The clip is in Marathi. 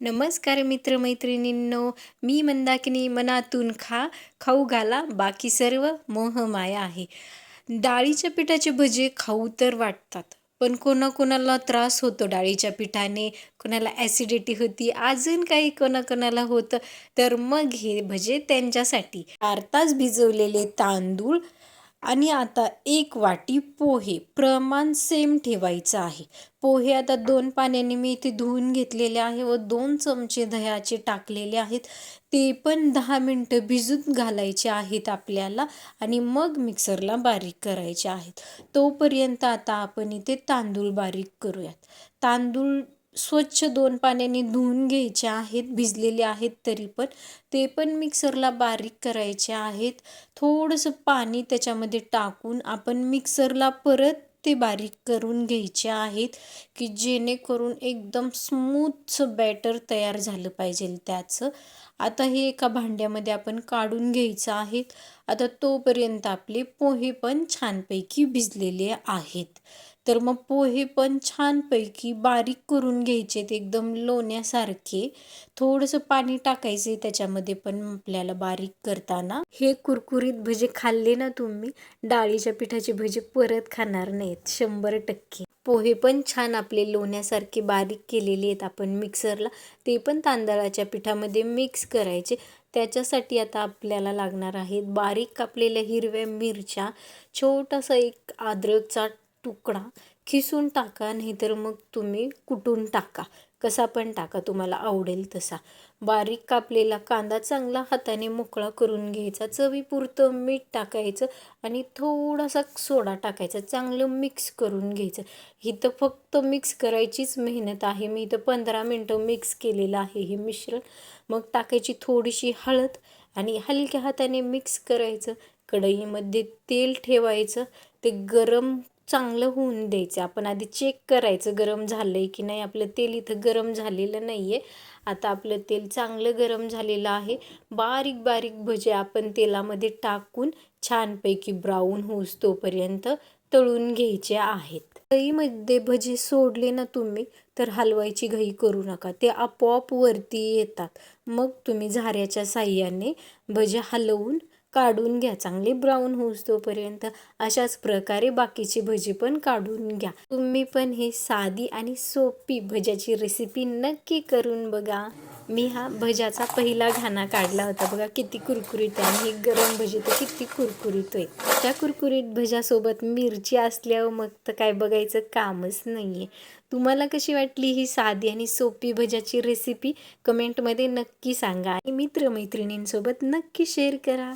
नमस्कार मित्रमैत्रिणींनो मी मंदाकिनी मनातून खा खाऊ घाला बाकी सर्व मोहमाया आहे. डाळीच्या पिठाचे भजे खाऊ तर वाटतात पण कोणाकोणाला त्रास होतो डाळीच्या पिठाने कोणाला ॲसिडिटी होती अजून काही कोणाकोणाला होतं तर मग हे भजे त्यांच्यासाठी. चार तास भिजवलेले तांदूळ आणि आता एक वाटी पोहे. प्रमाण सेम ठेवायचं आहे. पोहे आता दोन पाण्याने मी इथे धुवून घेतलेले आहे व दोन चमचे दह्याचे टाकलेले आहेत. ते पण दहा मिनटं भिजून घालायचे आहेत आपल्याला आणि मग मिक्सरला बारीक करायचे आहेत. तोपर्यंत आता आपण इथे तांदूळ बारीक करूयात. तांदूळ स्वच्छ दोन पाण्याने धुवून घ्यायचे आहेत भिजलेले आहेत तरी पण. ते पण मिक्सरला बारीक करायचे आहेत. थोडंसं पाणी त्याच्यामध्ये टाकून आपण मिक्सरला परत ते बारीक करून घ्यायचे आहेत की जेणेकरून एकदम स्मूथचं बॅटर तयार झालं पाहिजे त्याचं. आता हे एका भांड्यामध्ये आपण काढून घ्यायचं आहेत. आता तोपर्यंत आपले पोहे पण छानपैकी भिजलेले आहेत. तर मग पोहे पण छानपैकी बारीक करून घ्यायचे एकदम लोण्यासारखे. थोडंसं पाणी टाकायचे त्याच्यामध्ये पण आपल्याला बारीक करताना. हे कुरकुरीत भजे खाल्ले ना तुम्ही डाळीच्या पिठाचे भजे परत खाणार नाहीत शंभर टक्के. पोहे पण छान आपले लोण्यासारखे बारीक केलेले आहेत आपण मिक्सरला ते पण तांदळाच्या पिठामध्ये मिक्स करायचे. त्याच्यासाठी आता आपल्याला लागणार आहेत बारीक कापलेल्या हिरव्या मिरच्या छोटासा एक अद्रकचा तुकडा खिसून टाका नाहीतर मग तुम्ही कुटून टाका. कसा पण टाका तुम्हाला आवडेल तसा. बारीक कापलेला कांदा चांगला हाताने मोकळा करून घ्यायचा. चवीपुरतं मीठ टाकायचं आणि थोडासा सोडा टाकायचा. चांगलं मिक्स करून घ्यायचं. इथं फक्त मिक्स करायचीच मेहनत आहे. मी इथं पंधरा मिनटं मिक्स केलेलं आहे हे मिश्रण. मग टाकायची थोडीशी हळद आणि हलक्या हाताने मिक्स करायचं. कढईमध्ये तेल ठेवायचं. ते गरम चांगलं होऊन द्यायचं. आपण आधी चेक करायचं गरम झालं आहे की नाही. आपलं तेल इथं गरम झालेलं नाही आहे आता आपलं तेल चांगलं गरम झालेलं आहे. बारीक बारीक भजे आपण तेलामध्ये टाकून छानपैकी ब्राऊन होऊस तोपर्यंत तळून घ्यायचे आहेत. दहीमध्ये भजे सोडले ना तुम्ही तर हलवायची घाई करू नका. ते आपोआप वरती येतात. मग तुम्ही झाऱ्याच्या साह्याने भजे हलवून काढून घ्या. चांगली ब्राऊन होऊस तोपर्यंत अशाच प्रकारे बाकीची भजी पण काढून घ्या. तुम्ही पण ही साधी आणि सोपी भज्याची रेसिपी नक्की करून बघा. मी हा भज्याचा पहिला घाणा काढला होता. बघा किती कुरकुरीत आहे आणि हे गरम भजी तर किती कुरकुरीत आहे त्या कुरकुरीत भज्यासोबत मिरची असल्यावर मग तर काय बघायचं कामच नाही आहे तुम्हाला कशी वाटली ही साधी आणि सोपी भज्याची रेसिपी कमेंटमध्ये नक्की सांगा. आणि मित्रमैत्रिणींसोबत नक्की शेअर करा.